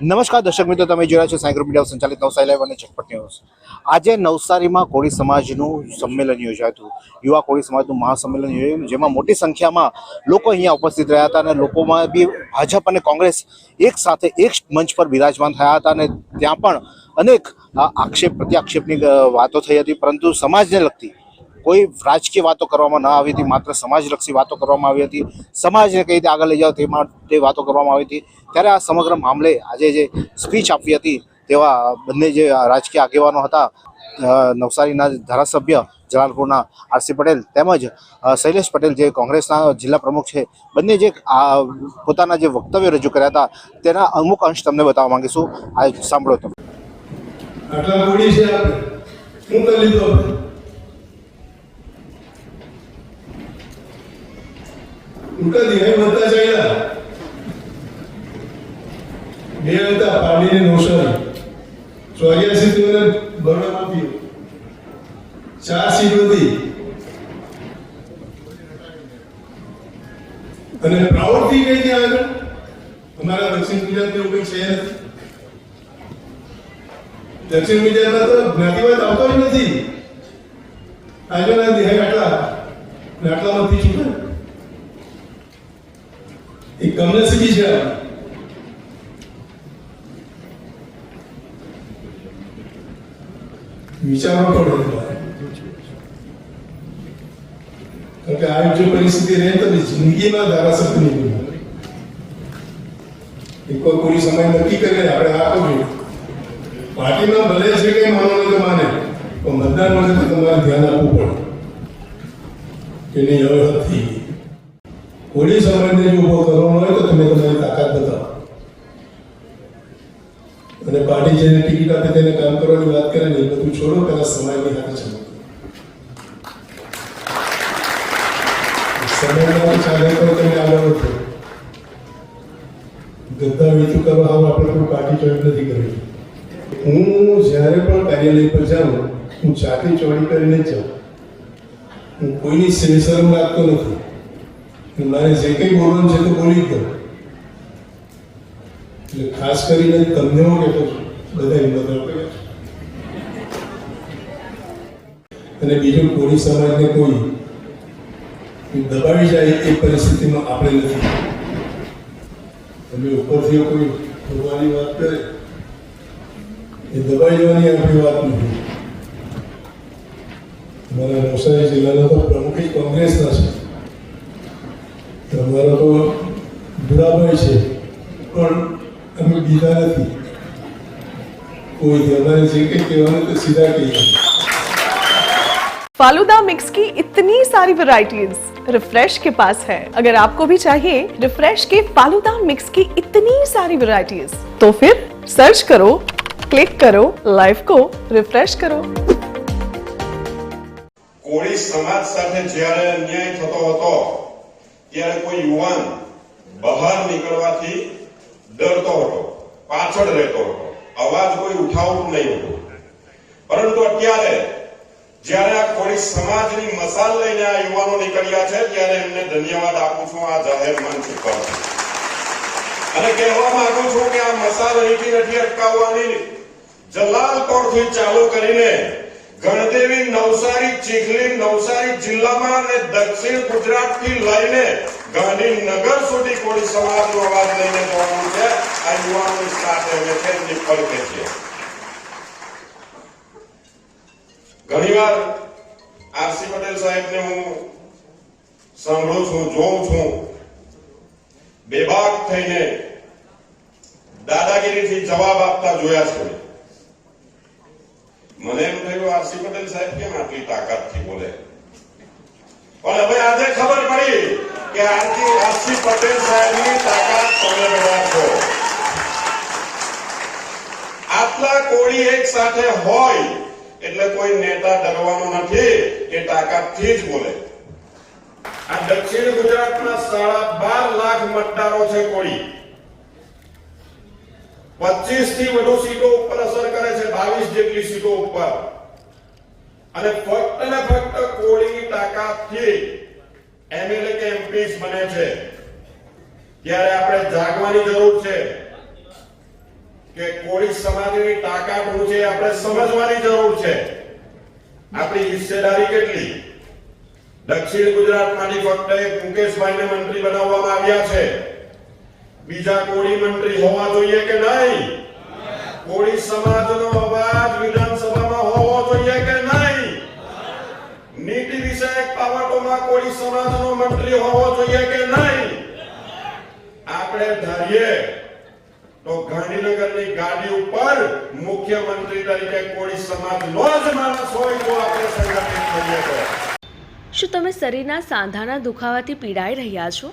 નમસ્કાર દર્શક મિત્રો, તમે જોયા છો સાયગ્રુપ મીડિયા સંચાલિત નવસારી લાઈવ અને ચટપટ ન્યૂઝ. આજે નવસારીમાં કોળી સમાજનું સંમેલન યોજાયું યુવા કોળી સમાજનું મહાસંમેલન યોજાયું જેમાં મોટી સંખ્યામાં લોકો અહીંયા ઉપસ્થિત રહ્યા હતા અને લોકોમાં બી ભાજપ અને કોંગ્રેસ એક સાથે એક મંચ પર બિરાજમાન થયા હતા અને ત્યાં પણ અનેક આક્ષેપ, પ્રત્યાક્ષેપની વાતો થઈ હતી. પરંતુ સમાજને લગતી કોઈ રાજકીય વાતો કરવામાં ન આવી હતી, માત્ર સમાજલક્ષી વાતો કરવામાં આવી હતી. સમાજને કઈ રીતે આગળ લઈ જાવ તે વાતો કરવામાં આવી હતી. ત્યારે આ સમગ્ર મામલે આજે જે સ્પીચ આપી હતી તેવા બંને જે રાજકીય આગેવાનો હતા નવસારીના ધારાસભ્ય જલાલપુરના આરસી પટેલ તેમજ શૈલેષ પટેલ જે કોંગ્રેસના જિલ્લા પ્રમુખ છે, બંને જે પોતાના જે વક્તવ્ય રજૂ કર્યા હતા, તેના અમુક અંશ તમને બતાવવા માંગીશું. આ સાંભળો તમે. આપણે કરી લીધું ઉલટા દિહાઈ વધતા ચાલ્યા બે હતા પાડીને નવસારી ચોર્યાસી તેઓને બરોડા આપ્યું ચાર સીટ હતી અને પ્રવૃત્તિ કઈ ત્યાં અમારા દક્ષિણ ગુજરાતમાં એવું કઈ છે દક્ષિણ ગુજરાતમાં તો જ્ઞાતિવાદ આવતો જ નથી. આજના દેહ આટલા ને આટલામાંથી છૂટે એ કમનસીબી છે આ. વિચારવા પડે કારણ કે આ જો પરિસ્થિતિ રહે તો જિંદગીમાં ધારાસભ્ય નહીં બને. એક કોઈ પૂરી સમય નક્કી કરીને આપણે આપવો જોઈએ પાર્ટીમાં ભલે છે કે માનો તો માને, પણ મતદાન વખતે તમારે ધ્યાન આપવું પડે કે નહીં, હવે થઈ ગઈ કોળી સમાજને જો ઊભો કરવાનો હોય તો તમે તમારી તાકાત બતાવો. અને પાર્ટી જેને ટિકિટ આપે તેને કામ કરવાની વાત કરે ને એ બધું છોડો પેલા સમાજની હાથે ચલો સમાજમાં ચાલે આપણે પાર્ટી જોઈન્ટ નથી હું જ્યારે પણ જાઉં, હું ચાકરી ચોરી કરીને જાઉં. હું કોઈની સેશરમ રાખતો નથી. મારે જે કંઈ બોલવાનું છે તો બોલી જ દઉં. એટલે ખાસ કરીને તમને હું કહેતો છું બધા હિંમત અને બીજું કોળી સમાજને કોઈ દબાવી જાય એ પરિસ્થિતિમાં આપણે નથી. તમે ઉપરથી કોઈ ભગવાનની વાત કરે, એ દબાઈ જવાની આપણી વાત નથી. અમારા નવસારી જિલ્લાના તો પ્રમુખ કોંગ્રેસના છે. તમારા તો બુરાભાઈ છે પણ અમે બીજા નથી કોઈ અમારે જે કંઈ કહેવાનું તો સીધા કહીએ फालूदा मिक्स की इतनी सारी वैरायटीज रिफ्रेश के पास है अगर आपको भी चाहिए रिफ्रेश के फालूदा मिक्स की इतनी सारी वैरायटीज तो फिर सर्च करो क्लिक करो लाइफ को रिफ्रेश करो કોળી સમાજ સાથે જ્યારે અન્યાય થતો હતો ત્યારે કોઈ યુવાન બહાર નીકળવાથી ડરતો હતો, પાછળ રહેતો હતો. અવાજ કોઈ ઉઠાવતું નહીં હતું. પરંતુ અત્યારે જ્યારે આ કોળી સમાજની મસાલ લઈને આ યુવાનો નીકળ્યા છે, ત્યારે એમને ધન્યવાદ આપું છું આ જાહેર મંચ પર અને કહેવા માંગુ છું કે આ મસાલ અહીંથી નથી અટકાવવાની. જલાલપોરથી ચાલુ કરીને ગણદેવી નવસારી, ચીખલી નવસારી જિલ્લામાં અને દક્ષિણ ગુજરાતથી લઈને ગાંધીનગર સુધી કોળી સમાજનો અવાજ લઈને જવાનું છે. આ યુવાનો સાથે અમે છે એમની ફરકે છે. ઘણીવાર આરસી પટેલ સાહેબને હું સાંભળું છું, જોઉં છું. બેબાક થઈને દાદાગીરીથી જવાબ આપતા જોયા છે. મને એમ થયું આરસી પટેલ સાહેબ કેમ આટલી તાકાતથી બોલે? પણ હવે આજે ખબર પડી કે આરસી આરસી પટેલ સાહેબની તાકાત તમે બધા છો. આટલા કોળી એક સાથે હોય, એટલે કોઈ નેતા ડરવાનો નથી એ તાકાતથી જ બોલે. આ દક્ષિણ ગુજરાતના સાડા બાર લાખ મતદારો છે કોળી. પચીસથી વધુ સીટો ઉપર અસર કરે છે, બાવીસ જેટલી સીટો ઉપર. અને ફક્ત ને ફક્ત કોળીની તાકાતથી એમએલએ કે એમપીસ બને છે. ત્યારે આપણે જાગવાની જરૂર છે કે કોળી સમાજની તાકાત શું છે આપણે સમજવાની જરૂર છે. આપણી હિસ્સેદારી કેટલી? દક્ષિણ ગુજરાતમાંથી ફક્ત એક મુકેશભાઈને મંત્રી બનાવવામાં આવ્યા છે. બીજા કોળી મંત્રી હોવા જોઈએ કે નહીં? કોળી સમાજનો અવાજ વિધાનસભામાં હોવો જોઈએ કે નહીં? નીતિ વિષયક બાબતોમાં કોળી સમાજનો મંત્રી હોવો જોઈએ કે નહીં? આપણે ધારીએ તો ગાંધીનગરની ગાડી ઉપર મુખ્યમંત્રી તરીકે કોળી સમાજનો જ માણસ હોય તો આપણે સંગઠિત તો. શું તમે શરીરના સાંધાના દુખાવાથી પીડાઈ રહ્યા છો?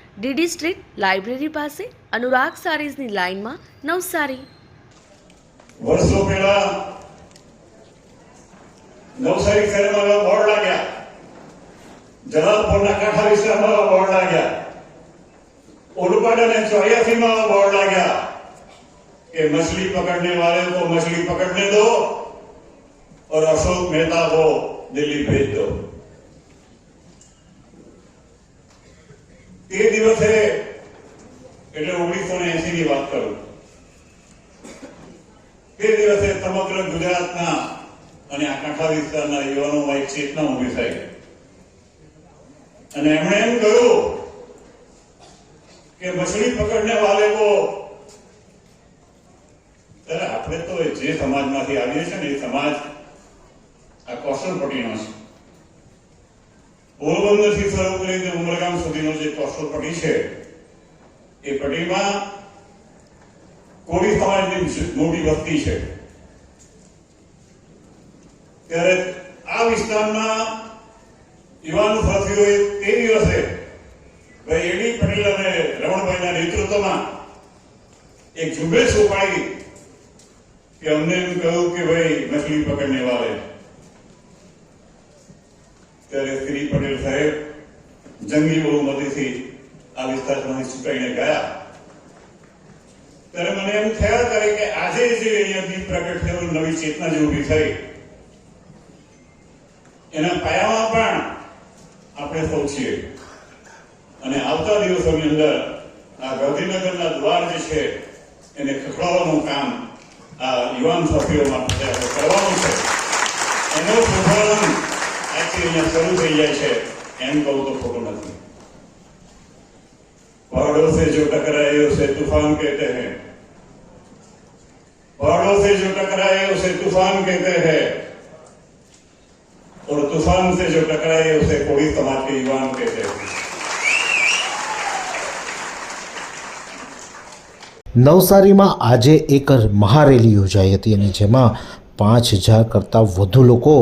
ડીડી સ્ટ્રીટ લાઇબ્રેરી પાસે અનુરાગ સારીઝની લાઇનમાં નવસારી વર્ષો પહેલા નવસારી શહેરમાં એવા બોર્ડ લાગ્યા જલાલપુરના કાંઠા વિસ્તારમાં એવા બોર્ડ લાગ્યા ઓલપાડ અને ચોર્યાસી માં એવા બોર્ડ લાગ્યા કે मछली पकड़ने वाले को मछली पकड़ने दो और अशोक मेहता को दिल्ली भेज दो તે દિવસે એટલે ઓગણીસો ને એસી ની વાત કરું. તે દિવસે સમગ્ર ગુજરાતના અને આ કાંઠા વિસ્તારના યુવાનોમાં એક ચેતના ઊભી થઈ અને એમણે એમ કહ્યું કે મછલી પકડને વાલે કો ત્યારે આપણે તો જે સમાજમાંથી આવીએ છીએ ને એ સમાજ આ કોશલ પટીનો છે. પોરબંદરથી શરૂ કરીને ઉમરગામ સુધીનો જે કોસ્ટલ પટ્ટી છે, એ પટ્ટીમાં કોળી સમાજની મોટી વસ્તી છે, ત્યારે આ વિસ્તારના યુવાનો સાથીઓએ તે દિવસે ભાઈ એડી પટેલ અને રમણભાઈના નેતૃત્વમાં એક ઝુંબેશ ઉપાડી કે અમને એમ કહ્યું કે ભાઈ મછલી પકડને વાલે. ત્યારે શ્રી પટેલ સાહેબ જંગી બહુમતીથી આ વિસ્તારમાંથી ચૂંટાઈને ગયા. ત્યારે મને એમ થયા કરે કે આજે જે અહીંયાથી પ્રગટ થયેલું નવી ચેતના જે ઊભી થઈ, એના પાયામાં પણ આપણે સૌ છીએ. અને આવતા દિવસોની અંદર આ ગાંધીનગરના દ્વાર જે છે, એને ખખડાવવાનું કામ આ યુવાન સાથીઓ માટે કરવાનું છે. એનો શુભારંભ આજથી અહીંયા શરૂ થઈ જાય છે એમ કહું તો ખોટું નથી पहाड़ों से जो टकराए उसे तूफान कहते हैं पहाड़ों से जो टकराए उसे तूफान कहते हैं और तूफान से जो टकराए उसे कोई समाज के युवान कहते हैं નવસારીમાં આજે એક મહારેલી યોજાઈ હતી અને જેમાં પાંચ હજાર કરતાં વધુ લોકો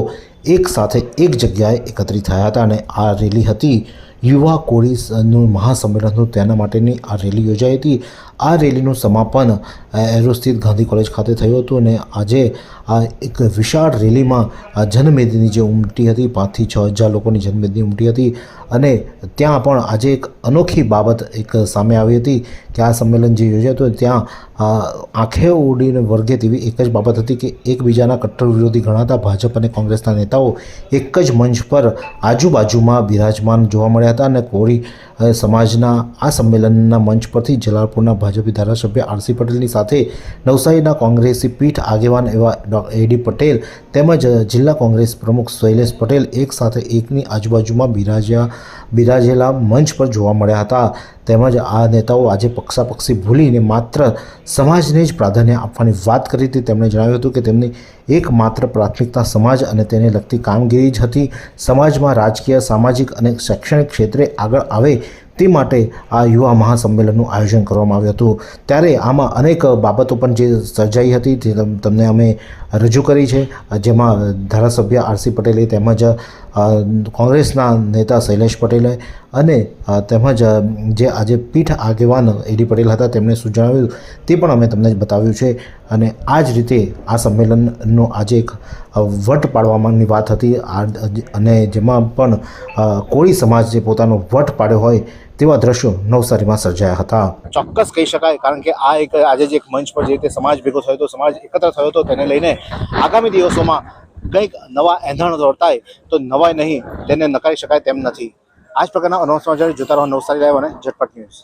એક સાથે એક જગ્યાએ એકત્રિત થયા હતા અને આ રેલી હતી યુવા કોળીનું મહાસંમેલનનું. તેના માટેની આ રેલી યોજાઈ હતી. આ રેલીનું સમાપન એરો સ્થિત ગાંધી કોલેજ ખાતે થયું હતું અને આજે આ એક વિશાળ રેલીમાં જનમેદની જે ઉમટી હતી, પાંચથી છ હજાર લોકોની જનમેદની ઉમટી હતી અને ત્યાં પણ આજે એક અનોખી બાબત એક સામે આવી હતી કે આ સંમેલન જે યોજાતું હતું ત્યાં આંખે ઉડીને વર્ગે તેવી એક જ બાબત હતી કે એકબીજાના કટ્ટર વિરોધી ગણાતા ભાજપ અને કોંગ્રેસના નેતાઓ એક જ મંચ પર આજુબાજુમાં બિરાજમાન જોવા મળ્યા હતા અને કોળી સમાજના આ સંમેલનના મંચ પરથી જલાલપુરના ભાજપી ધારાસભ્ય આરસી પટેલની સાથે નવસારીના કોંગ્રેસી પીઠ આગેવાન એવા એડી પટેલ તેમજ જિલ્લા કોંગ્રેસ પ્રમુખ શૈલેષ પટેલ એક સાથે એકની આજુબાજુમાં બિરાજ્યા, બિરાજેલા મંચ પર જોવા મળ્યા હતા. તેમજ આ નેતાઓ આજે પક્ષાપક્ષી ભૂલીને માત્ર સમાજને જ પ્રાધાન્ય આપવાની વાત કરી હતી. તેમણે જણાવ્યું હતું કે તેમની એકમાત્ર પ્રાથમિકતા સમાજ અને તેને લગતી કામગીરી જ હતી. સમાજમાં રાજકીય, સામાજિક અને શૈક્ષણિક ક્ષેત્રે આગળ આવે તે માટે આ યુવા મહાસંમેલનનું આયોજન કરવામાં આવ્યું હતું. ત્યારે આમાં અનેક બાબતો પણ જે સર્જાઈ હતી તે તમને અમે રજૂ કરી છે. જેમાં ધારાસભ્ય આરસી પટેલે તેમજ કોંગ્રેસના નેતા શૈલેષ પટેલે અને તેમજ, જે આજે પીઠ આગેવાન એડી પટેલ હતા તેમણે શું જણાવ્યું. તે પણ અમે તમને બતાવ્યું છે. અને આ જ રીતે આ સંમેલનનો આજે એક વટ પાડવાની વાત હતી. અને જેમાં પણ કોળી સમાજ જે પોતાનો વટ પાડ્યો હોય તેવા દ્રશ્યો નવસારીમાં સર્જાયા હતા. ચોક્કસ કહી શકાય, કારણ કે આ એક, આજે જે એક મંચ પર જે રીતે સમાજ ભેગો થયો હતો, સમાજ એકત્ર થયો હતો, તેને લઈને આગામી દિવસોમાં કંઈક નવા એંધાણ દોડતાય, તો નવાય નહીં, તેને નકારી શકાય તેમ નથી. આ જ પ્રકારના અનૌ સમાચાર જોતા રહો નવસારી લાઈવ અને ઝટપટ ન્યૂઝ.